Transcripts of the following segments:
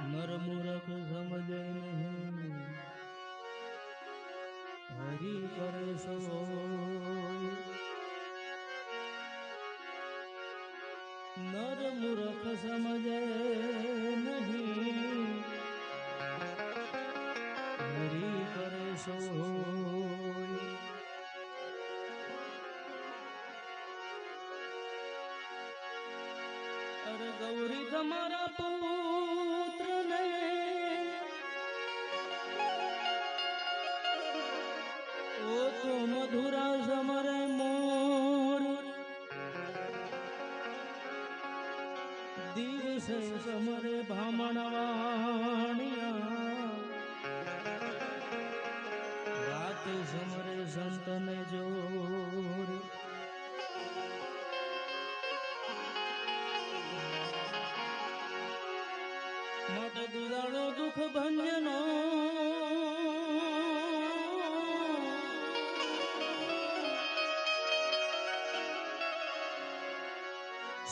નર મૂરખ સમજે નહીં. હરી કરે સો નર મૂરખ સમજે નહીં. હરી કરે સો અરે ગૌરી તમારા પુત્ર ઓ તો મધુરા સમરે મોર દિવસે સમરે ભામણવાણિયા રાતે સમરે સંતને જોર માટે દુદાળો દુઃખ ભંજનો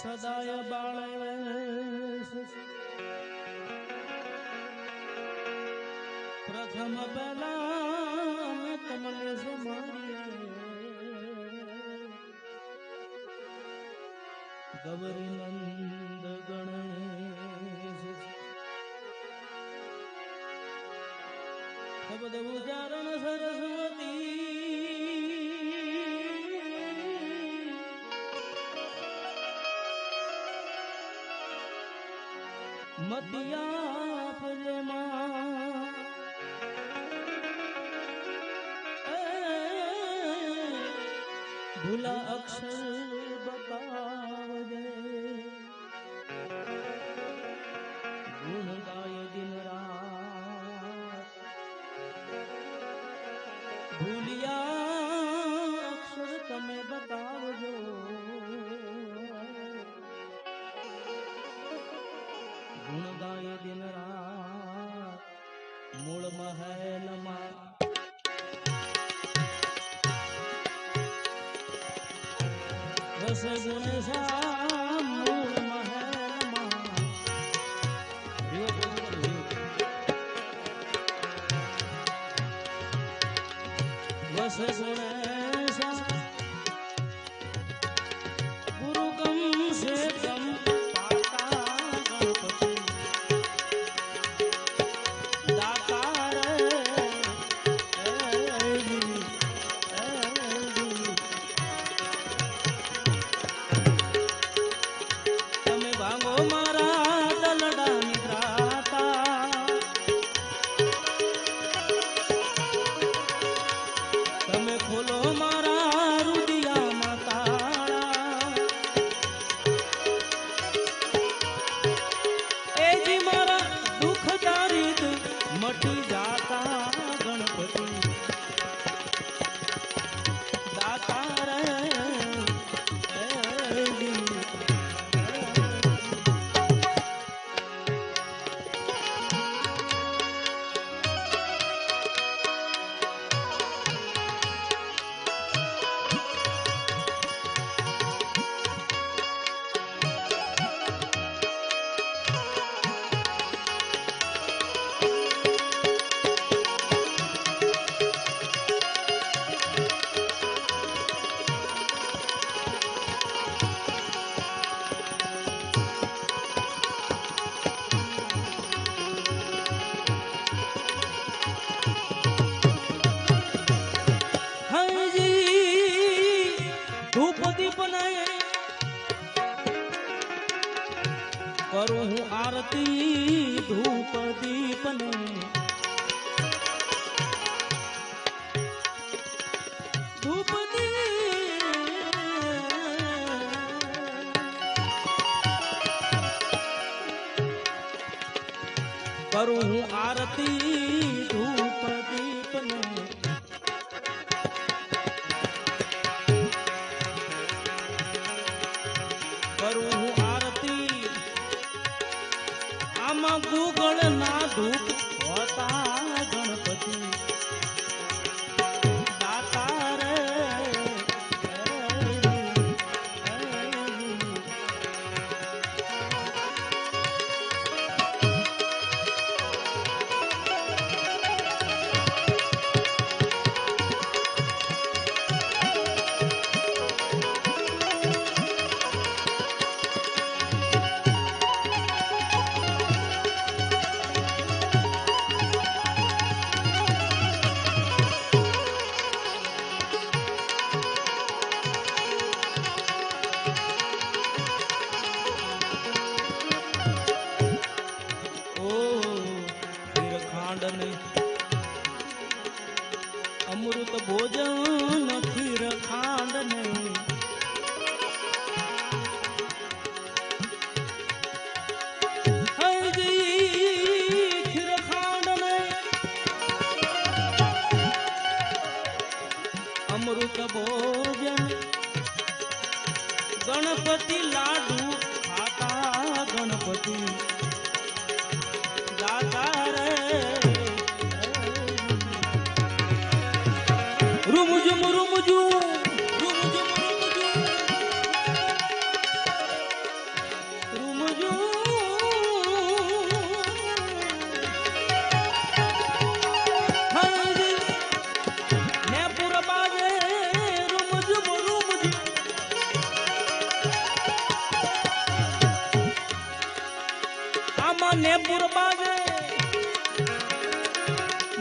સદાય બાળે પ્રથમ પહેલા મેં તમને સમારીએ. ગૌરી નંદ ગણેશ શબ્દ સરસ્વતી મતિયા ફજમાં ભૂલા અક્ષર રસ તમે કરું હું આરતી ધૂપ કરું હું આરતી. આમાં ગુગળ ના ધૂપ ગણપતિ લાડુ ખાતા ગણપતિ ને બુરબાજે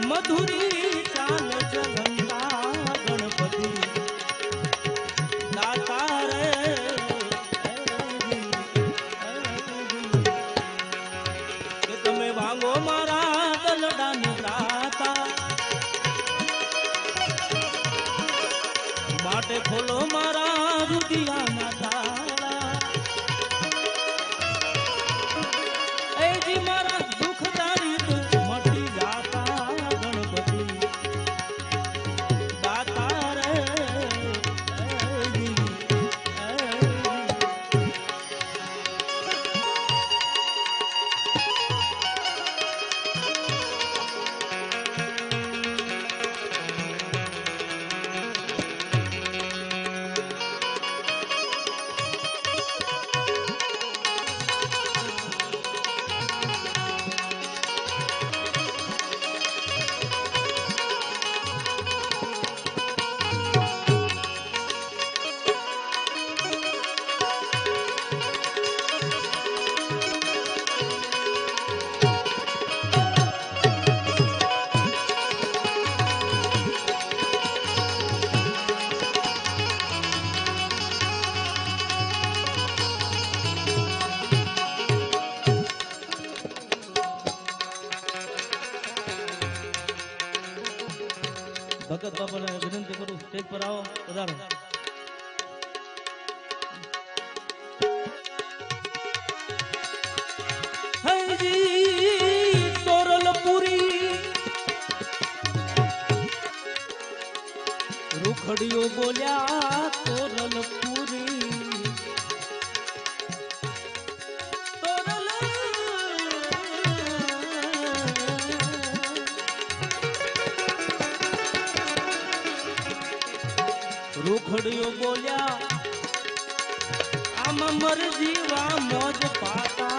મધુરી ચાલ જલંતા ગણપતિ. દાતા તમે ભાંગો મારા દલડાની દાતા. માટે ખોલો મારા રુદિયાના બરકત બાપાને વિનંતી કરું. સ્ટેજ પર આવો વધારો. રૂખડીઓ બોલ્યા તોરલપુરી. ખોડ્યો બોલ્યા આમ મરજીવા મોજ પાતા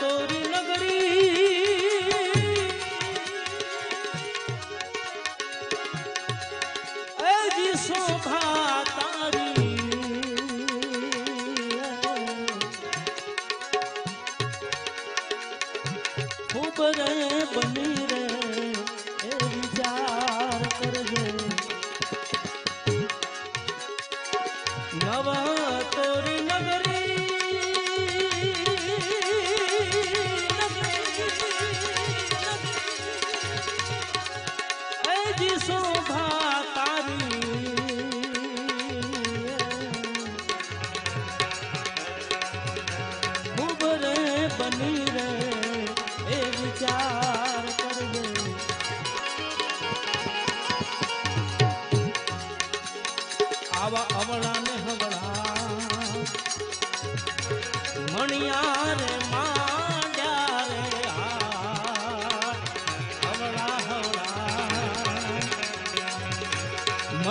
તોરી નગરી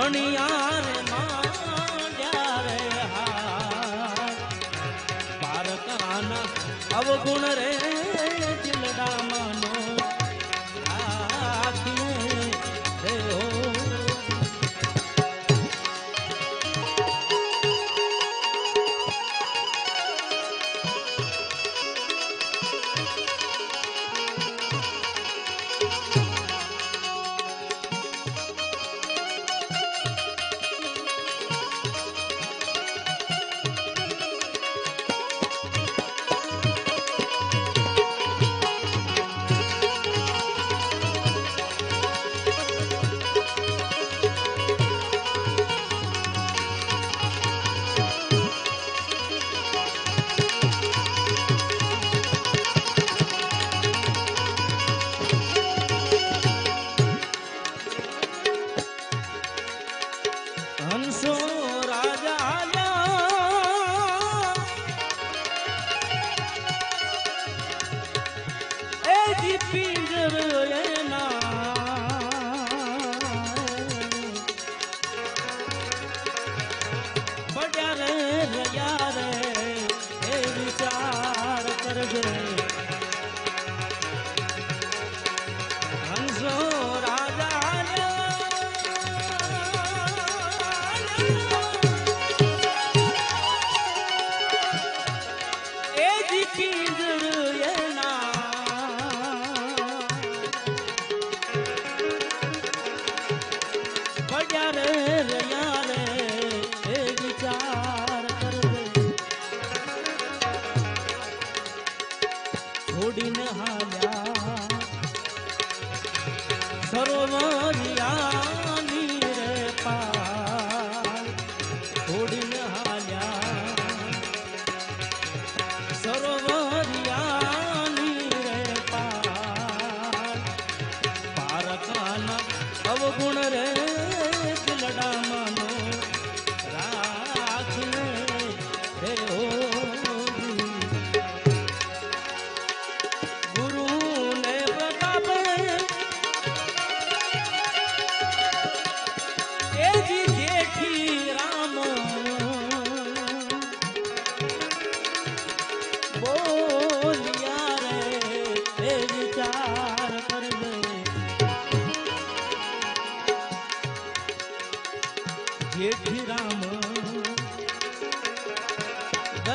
你啊。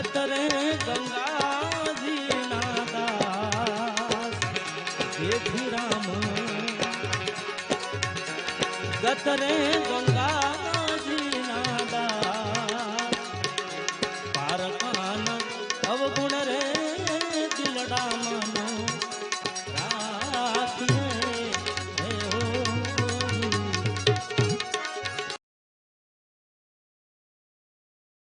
ગતરે ગંગાજી ના દાસ જેઠી રામ ગતરે ગંગાજી